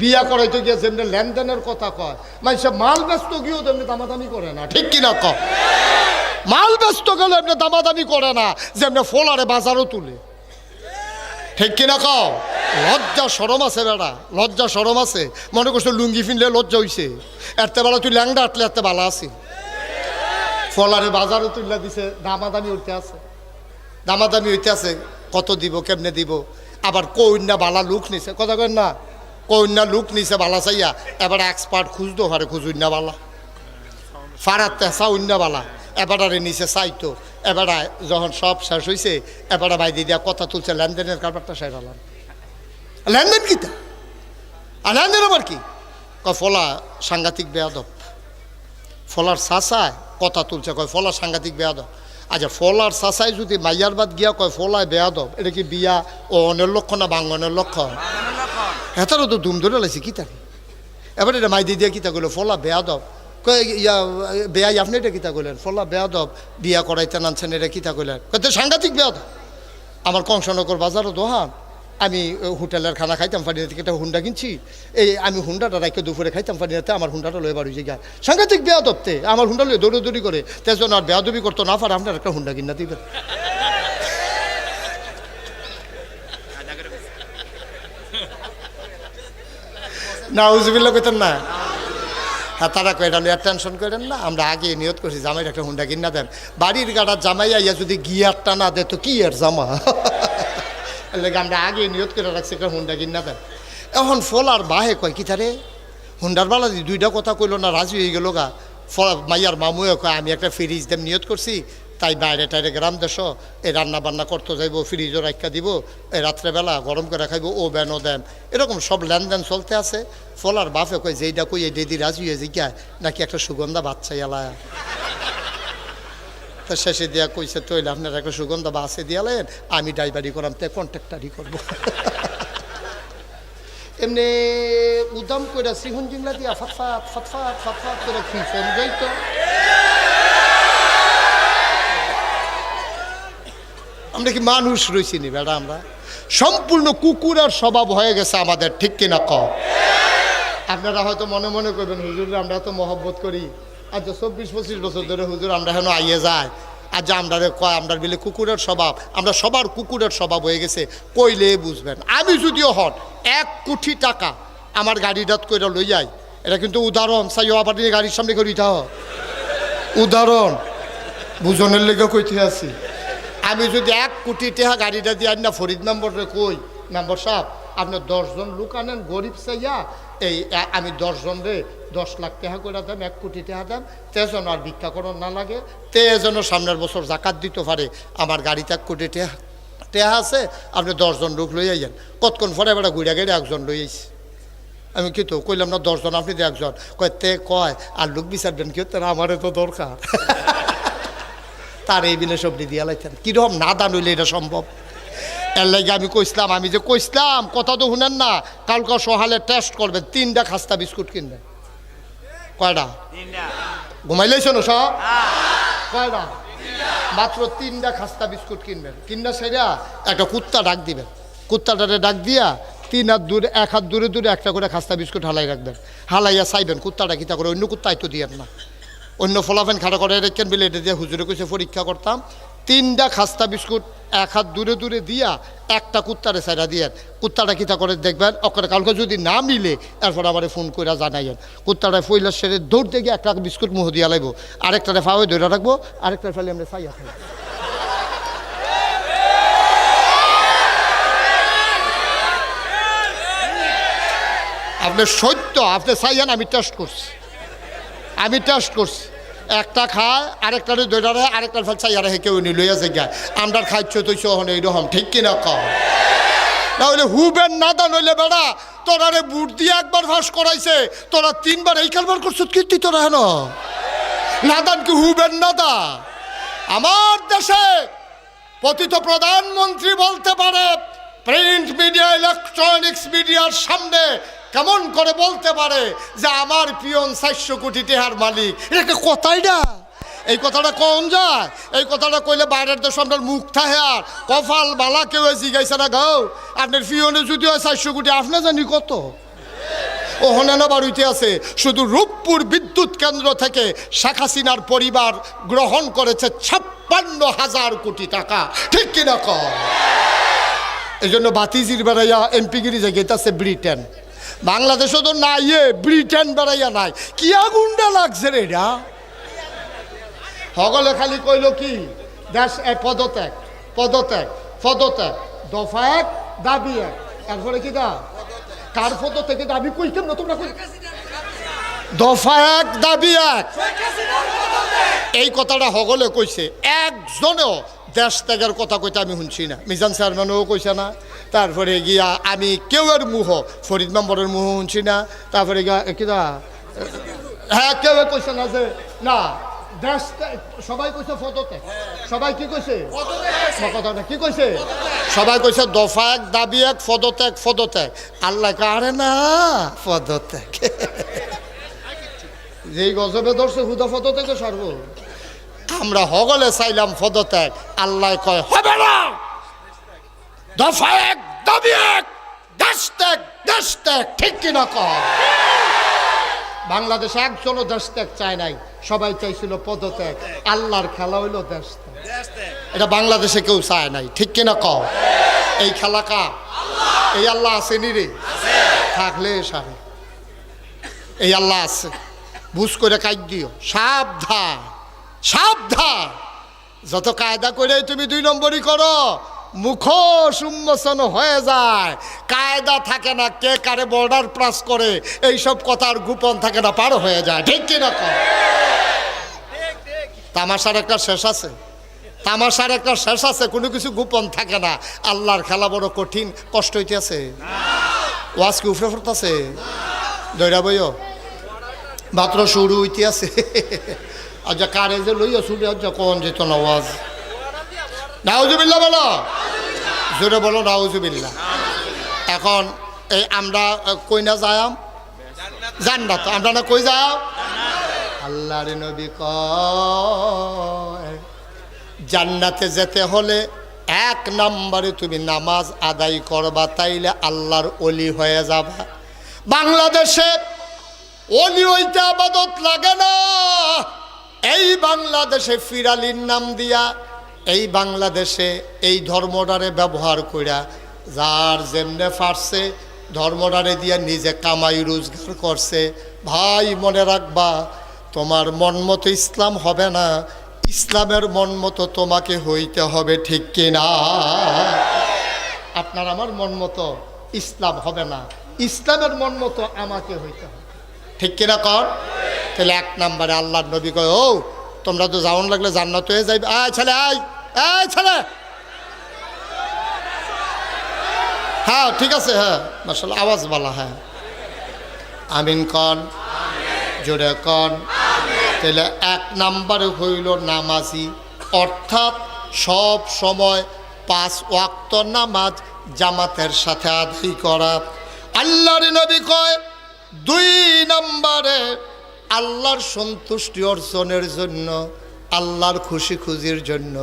বিয়া করাইতে গিয়ে যেমনি লেনদেনের কথা কয়, মানুষে মাল ব্যস্ত গিয়েও তেমনি দামাদামি করে না, ঠিক কিনা ক মাল ব্যস্ত গেলে এমনি দামাদামি করে না, যেমনি ফোলারে বাজারও তুলে। ঠিক কিনা কও? লজ্জা সরম আছে বেড়া, লজ্জা সরম আছে। মনে করছ লুঙ্গি ফিনলে লজ্জা হইছে? এরতে বেলা তুই ল্যাংডা আটলে এরতে বালা আছে। ফলারে বাজারও তুললা দিছে, দামাদামি উঠতে আছে। দামাদামি হইতে আছে, কত দিব, কেমনে দিব? আবার কন্যা বালা লুক নিছে, কথা কেন না? কন্যা লুক নিছে বালা চাইয়া, এবার এক্সপার্ট খুঁজতো হারে খুঁজুন্যা বালা। ফারাত তেসা উন্না বালা, এবারে নিচে চাইতো। এবারে যখন সব শেষ হয়েছে এবারে বাইদি দিয়া কথা তুলছে, লেনদেনের কারবারটা সেরালাম লেনদেন কি তা? আর লেনদেন আবার কি? ফলা সাংঘাতিক বেয়াদব। ফলার সাসায় কথা তুলছে, কয়, ফলা সাংঘাতিক বেয়াদব। আচ্ছা ফলার সাসায় যদি মাইয়ার বাদ গিয়া কয়, ফলায় বেয়াদব, এটা কি বিয়া ও অনের লক্ষ্য না বাঙ্গনের লক্ষ্য? হেতারও তো দুম ধরে লাইছে কি তার এবার এটা মাই দিয়ে কিতা করল ফলা বেয়াদব কয় ইয়া বেয়াই আপনি এটা কিতা করলেন ফলা বেয়াদব বিয়া করাইতে নানছেন এটা কিতা করলেন কত সাংঘাতিক বেয়াদব আমার কংসনগর বাজারও দোহান আমি হোটেলের খানা খাইতাম পারি থেকে একটা হুন্ডা কিনছি এই আমি হুন্ডাটা রাখে দুপুরে খাইতাম পারি না আমার হুন্ডাটা লয়ে বাড়ি যায় সাংঘাতিক বেয়াদবতে আমার হুন্ডা লয়ে দৌড়ি করে তেজন আর বেয়াদবি করতো না পারে আপনার একটা হুন্ডা কিনা দিবেন না, উজবিল্লা কইতেন না। হ্যাঁ তারা কয়, এটা লইয়া টেনশন করেন না, আমরা আগে নিয়ত করছি, জামাই একটা হুন্ডা কিনা দেন। বাড়ির গাড়ার জামাই আইয়া যদি গিয়ারটা না দেয়, তো কি আর জামা? লেগে আমরা আগে নিয়ত করে রাখছি একটা হুন্ডা কিনা দেন। এখন ফলার বাহে কয়, কি তারে? হুন্ডার বালা দুইটা কথা কইলো না, রাজি হয়ে গেল গা। ফল, মাইয়ার মামুয়ে কয়, আমি একটা ফ্রিজ দেম নিয়ত করছি তাই বাইরে টাইরে গ্রাম দেশ এই রান্না বান্না করতে যাইব, ফ্রিজও রাখা দিব, এই রাত্রেবেলা গরম করে খাইব, ও ও দেন এরকম সব লেনদেন চলতে আছে। ফলার বাপে কয় যেইটা কই, এই দিদি রাজি হয়ে জিজ্ঞায় নাকি একটা সুগন্ধা বাচ্চা এলায় তো শেষে দিয়া কইছে তৈলে আপনার একটা সুগন্ধা বাসে দিয়ালেন আমি ড্রাইভারি করাম, তে কন্ট্রাক্টারই করব। এমনি উদাম কইরা সিহুন জিংলা দিয়া ফাতফাত ফাতফাত ফাতফাত করে ফোন যাইতো। আমরা কি মানুষ রয়েছি নি বেড়া আমরা? সম্পূর্ণ কুকুরের স্বভাব হয়ে গেছে আমাদের, ঠিক কিনা ক আপনারা হয়তো মনে মনে করবেন, হুজুর, আমরা তো মহব্বত করি। আজ চব্বিশ, পঁচিশ বছর ধরে হুজুর, আমরা হেন আইয়ে যায় আজ আমরা কয়, আমরা বিলে কুকুরের স্বভাব, আমরা সবার কুকুরের স্বভাব হয়ে গেছে, কইলে বুঝবেন। আমি যদিও হন, এক কোটি টাকা আমার গাড়িটাত করে লই যাই এটা কিন্তু উদাহরণ চাইও আবার গাড়ির সামনে করি উদাহরণ, বুঝনের লেগে কইতে আছি। আমি যদি এক কোটি টাকা গাড়িটা দিয়ে না, ফরিদ মেম্বরে কই? মেম্বার সাহেব, আপনি দশজন লোক আনেন, গরিব চাইয়া। এই আমি দশজন রে দশ লাখ টাকা করে দেন এক কোটি টাকা দেন তেজন আর ভিক্ষা করণ না লাগে, তে যেন সামনের বছর জাকাত দিতে পারে। আমার গাড়িতে এক কোটি টাকা টাকা আছে, আপনি দশজন লোক লই আইয়েন। কতক্ষণ পরে এবার ঘুরে গেলে একজন লই আইছি। আমি কি তো কইলাম না, দশজন আপনি একজন। কয়, তে কয়, আর লোক বিচারবেন কি? তারা আমারে তো দরকার। তার এই বিলে সবজি দিয়া লাইতেন। কীরকম না দান হইলে এটা সম্ভব? এর লাগে আমি কইসলাম আমি যে কইসলাম কথা তো শুনেন না কালকে সহালে টেস্ট করবেন তিনটা খাস্তা বিস্কুট কিনবেন। কয়টা? ঘুমাইলেছ না সব? কয়টা? মাত্র তিনটা খাস্তা বিস্কুট কিনবেন। কিনা সেরা একটা কুত্তা ডাক দিবেন। কুত্তাটারে ডাক দিয়া তিন হাত দূরে এক হাত দূরে দূরে একটা করে খাস্তা বিস্কুট হালাই রাখবেন। হালাইয়া চাইবেন কুত্তাটা কিতা করে অন্য কুত্তাই তো দিয়েন না। অন্য ফলাফেন খাড়া করে রেখেন বলে এটা দিয়ে হুজুরে কইছে, পরীক্ষা করতাম। তিনটা খাস্তা বিস্কুট এক হাত দূরে দূরে দিয়া একটা কুত্তারে সাইরা দিয়েন। কুত্তাটা কিতা করে দেখবেন? ওখানে কালকে যদি না মিলে, এরপর আবার ফোন করে জানাইয়েন। কুত্তাটা ফইলার সেরে দৌড়তে গিয়ে একটা বিস্কুট মুহ দিয়া লাগবো আরেকটারে ফাওয়ে ধরে রাখব, আরেকটার ফেলে আমরা সাইয়া খাই। আপনি সত্য, আপনি চাইয়েন আমি টেস্ট করছি। আমি টেস্ট করছি। একটা খায়, আরেকটারে দৈরারে আরেকটার ফেল চাইয়ারে হে কেউ নি লইয়া জায়গা আমরার খাইছ তৈছ হন এইরকম ঠিক কিনা কম নাহলে হুবেন না দা, নইলে বেড়া তোরা রে বুট দিয়ে একবার ফাঁস করাইছে, তোরা তিনবার এই কারবার করছ কীর্তি তোরা হেন? নাদান কি হুবেন না দা? আমার দেশে পতিত প্রধানমন্ত্রী বলতে পারে প্রিন্ট মিডিয়া ইলেকট্রনিক্স মিডিয়ার সামনে কেমন করে বলতে পারে যে আমার পিয়ন চারশো কোটি টেহার মালিক? এটা একটা কথাই না। এই কথাটা কম যায়? এই কথাটা কইলে বাইরের দেশ আপনার মুখ থাকে আর। কফাল বালা কেউ জিগাইছে না গাও আপনার পিয়নে যদি হয় চারশো কোটি আপনি জানি কত? ওখানে না বাড়িতে আছে। শুধু রূপপুর বিদ্যুৎ কেন্দ্র থেকে শেখ হাসিনার পরিবার গ্রহণ করেছে ছাপ্পান্ন হাজার কোটি টাকা। ঠিক কিনা কম এই জন্য বাতিজির বেড়াইয়া এমপিগিরি যে আছে ব্রিটেন। বাংলাদেশও তো নাই, এ, ব্রিটেন বেড়াইয়া নাই। কি আগুনটা লাগছে রে এটা? সকলে খালি কইল কি, দেশ এ পদত্যাগ পদত্যাগ পদত্যাগ। দফা এক, দাবি এক। এরপরে কি দা? কার পদ থেকে দাবি কইতাম না তোমরা কই দফা এক, দাবি এক। এই কথাটা হগলে কইছে। একজনেও দেশ ত্যাগের কথা কইতে আমি শুনছি না। মিজান চেয়ারম্যানও কইছে না। তারপরে গিয়া আমি কেউ কেউয়ের মুহ, ফরিদ মেম্বরের মুহ শুনছি না, তারপরে গিয়া কিনা হ্যাঁ কেউ কইছে না না, দেশ সবাই কইছে পদত্যাগ সবাই কি কইছে? কি কইছে? সবাই কইছে দফা এক দাবি এক পদত্যাগ পদত্যাগ আল্লাহ কারে না পদত্যাগ যেই গজবে ধরছে, হুদা পদত্যাগ সর্ব। আমরা হগলে চাইলাম পদত্যাগ আল্লাহ কয়, হবে না! দফা এক, দাবি এক দেশ ত্যাগ দেশ ত্যাগ ঠিক কিনা কয় বাংলাদেশে একজনও দেশ ত্যাগ চায় নাই, সবাই চাইছিল পদত্যাগ, আল্লাহর খেলা হইল দেশ ত্যাগ এটা বাংলাদেশে কেউ চায় নাই, ঠিক কিনা কও এই খেলা কা এই আল্লাহ আছে রে? থাকলে সারে। এই আল্লাহ আছে। বুঝ করে কাজ দিও। সাবধান সাবধান। যত কায়দা করে তুমি দুই নম্বরই করো। মুখোশ উন্মোচন হয়ে যায়। কায়দা থাকে না কে কারে বর্ডার প্লাস করে, এইসব কথার গোপন থাকে না, পার হয়ে যায়। ঠিক কিনা তামাশার একটা শেষ আছে। তামাশার একটা শেষ আছে, কোনো কিছু গোপন থাকে না। আল্লাহর খেলা বড় কঠিন, কষ্ট হইতেছে। ওয়াজ কি উফরে ফুরতাছে দৈরা বইও। মাত্র শুরু হইতে আছে আচ্ছা কারে যে লইয়া শুরু আচ্ছা কোন যেত না ওয়াজ? নাউজুবিল্লা বলো। জোরে বলো নাউজুবিল্লা এখন এই আমরা কই না যায়াম? জান্নাত। আমরা না কই যাও আল্লাহর নবী কয়, জান্নাতে যেতে হলে এক নম্বরে তুমি নামাজ আদায় করবা, তাইলে আল্লাহর অলি হয়ে যাবা। বাংলাদেশে অলি হইতে আবাদত লাগে না। এই বাংলাদেশে ফিরালির নাম দিয়া এই বাংলাদেশে এই ধর্মটারে ব্যবহার কইরা যার যেমনে পারছে ধর্মটারে দিয়া নিজে কামাই রোজগার করছে। ভাই, মনে রাখবা, তোমার মন মতো ইসলাম হবে না। ইসলামের মন মতো তোমাকে হইতে হবে ঠিক কিনা? আপনার আমার মন মতো ইসলাম হবে না। ইসলামের মন মতো আমাকে হইতে হবে। ঠিক কিনা কর? তাহলে এক নম্বরে আল্লাহর নবী কয়, ও, তোমরা তো যাওন লাগলে জান্নাত হয়ে যাইবে। আয় ছেলে, আয়। আয় ছেলে। হ্যাঁ ঠিক আছে হ্যাঁ মার্শাল আওয়াজ বলা হ্যাঁ। আমিন কন, জোরে কন। তাহলে এক নাম্বারে হইল নামাজি। অর্থাৎ সব সময় পাঁচ ওয়াক্ত নামাজ জামাতের সাথে আদায় করা। আল্লাহর নবী কয়, দুই নম্বরে আল্লাহর সন্তুষ্টি অর্জনের জন্য, আল্লাহর খুশি খুশির জন্য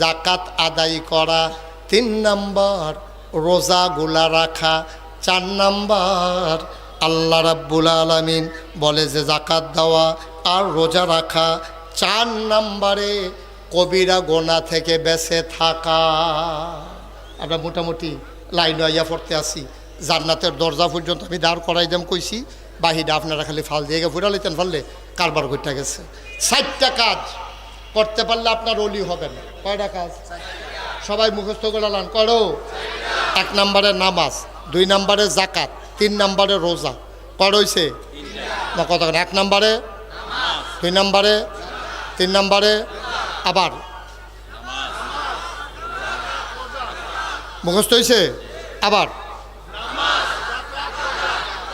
জাকাত আদায় করা, তিন নাম্বার রোজাগুলা রাখা, চার নাম্বার আল্লাহ রাব্বুল আলমিন বলে যে জাকাত দেওয়া আর রোজা রাখা, চার নাম্বারে কবিরা গোনা থেকে বেঁচে থাকা। আমরা মোটামুটি লাইন আইয়া পড়তে আসি জান্নাতের দরজা পর্যন্ত আমি দাঁড় করাই দাম কইছি, বাহিরে আপনারা খালি ফাল দিয়ে ফুরা লইতেন ফাললে কারবার করতে গেছে। ষাটটা কাজ করতে পারলে আপনার অলি হবেন কয়টা কাজ সবাই মুখস্থ করে লান করো। এক নম্বরে নামাজ, দুই নম্বরে জাকাত তিন নম্বরে রোজা। কর হইছে? না কত এক নম্বরে দুই নম্বরে তিন নম্বরে আবার মুখস্থ হয়েছে আবার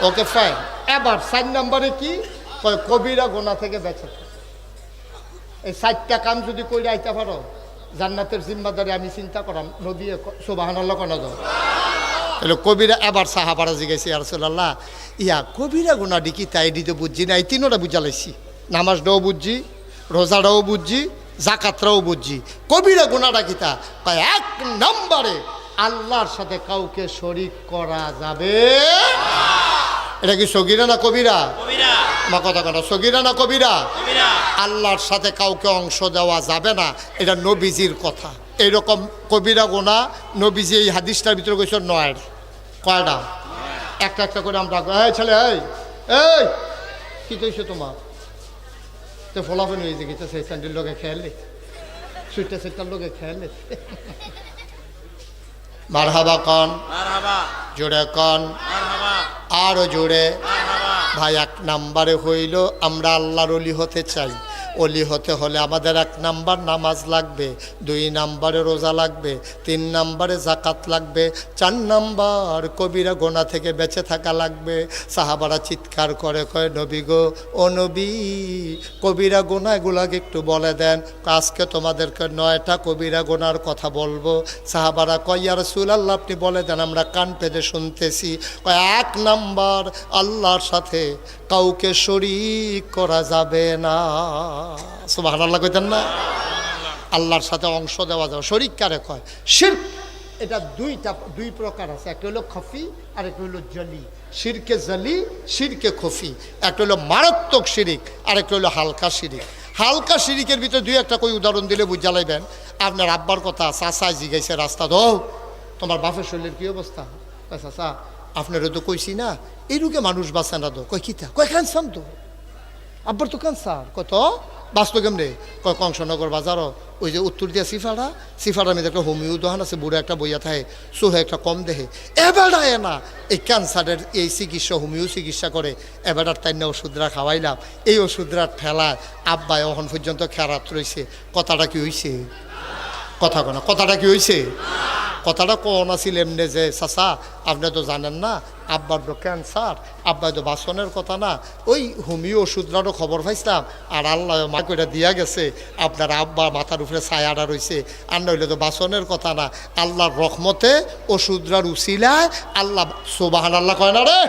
ওকে ফাইন এবার চার নম্বরে কি? কবিরা গোনা থেকে বেঁচে। এই চারটা কাম যদি করে আইতে পারো, জান্নাতের জিম্মাদারি আমি চিন্তা করাম নদী সোবাহান কেন দাও। তাহলে কবিরা এবার সাহাবারা আর আরসোল্লাহ ইয়া কবিরা গোনা ডিকি তাই দিতে বুঝছি না এই তিনোটা বুঝালাইছি নামাজটাও বুঝছি রোজাটাও বুঝছি জাকাতটাও বুঝছি কবিরা গোনাটা কিতা কয়, এক নম্বরে আল্লাহর সাথে কাউকে শরিক করা যাবে এটা কি সগিরা না কবিরা? আমার কথা কথা সগিরা না কবিরা? আল্লাহর সাথে কাউকে অংশ দেওয়া যাবে না এটা নবীজির কথা। এইরকম কবিরা গোনা নবীজি এই হাদিসটার ভিতরে কইছে নয়ের কয়টা? একটা একটা করে আমরা এই ছেলে এই এই কি কইছো তোমার? তো ফলাফল হয়ে গেছে সেই স্যান্ডেল লোকে খেয়ালে সুইটা সেটার লোকে খেয়ালে মারহাবা কন জোরে কন আরও জোরে। ভাই এক নাম্বারে হইল আমরা আল্লাহর অলি হতে চাই। অলি হতে হলে আমাদের এক নাম্বার নামাজ লাগবে, দুই নাম্বারে রোজা লাগবে, তিন নাম্বারে জাকাত লাগবে, চার নাম্বার কবিরা গোনা থেকে বেঁচে থাকা লাগবে। সাহাবারা চিৎকার করে, কয়, নবী গো, ও নবী, কবিরা গোনা এগুলাকে একটু বলে দেন, আজকে তোমাদেরকে নয়টা কবিরা গোনার কথা বলব। সাহাবারা কয়, ইয়া রাসূলুল্লাহ, আপনি বলে দেন, আমরা কান পেতে শুনতেছি। কয়, এক নাম্বার আল্লাহর সাথে কাউকে শরিক করা যাবে না। সুবাহান আল্লাহ কইতেন না? আল্লাহর সাথে অংশ দেওয়া যাবে শরিক কারে কয়? শির্ক। এটা দুইটা, দুই প্রকার আছে। একটা হলো খফি, আর একটা হলো জলি। শিরকে জলি, শিরকে খফি। একটা হলো মারাত্মক শিরিক, আর একটা হলো হালকা শিরিক। হালকা শিরিকের ভিতরে দুই একটা কই উদাহরণ দিলে বুঝা লাইবেন। আপনার আব্বার কথা চাষা জিগাইছে রাস্তা দো তোমার বাপের শরীরের কি অবস্থা? চাষা আপনারও তো কইছি না, এই রোগে মানুষ বাঁচে না তো। কয়, কিতা? কয়, ক্যান্সার তো। আব্বার তো ক্যান্সার। কত? বাস্তব কেমনে কংসনগর বাজারও ওই যে উত্তর দিয়া সিফাড়া, সিফাড়ার মধ্যে একটা হোমিও দোকান আছে, বুড়ো একটা বইয়া থাকে সোহে একটা কম দেহে। এবেড়া না, এই ক্যান্সারের এই চিকিৎসা, হোমিও চিকিৎসা করে এবেড়ার না ওষুধরা খাওয়াইলাম। এই ওষুধরা ঠেলায় আব্বাই অহন পর্যন্ত খেরাত রয়েছে কথাটা কি হয়েছে কথা কোনা কথাটা কি হয়েছে কথাটা কোন আছিল এমনি যে, চাচা, আপনি তো জানেন না, আব্বার তো ক্যান্সার আব্বাই তো বাসনের কথা না। ওই হোমিও ওষুধরারও খবর পাইছিলাম, আর আল্লাহ মা কইটা দিয়া গেছে, আপনার আব্বা মাথার উপরে ছায়াটা রয়েছে আর নইলে তো বাসনের কথা না। আল্লাহর রহমতে ওষুধরার উচিলায় আল্লাহ সোবাহান আল্লাহ কয় না রে?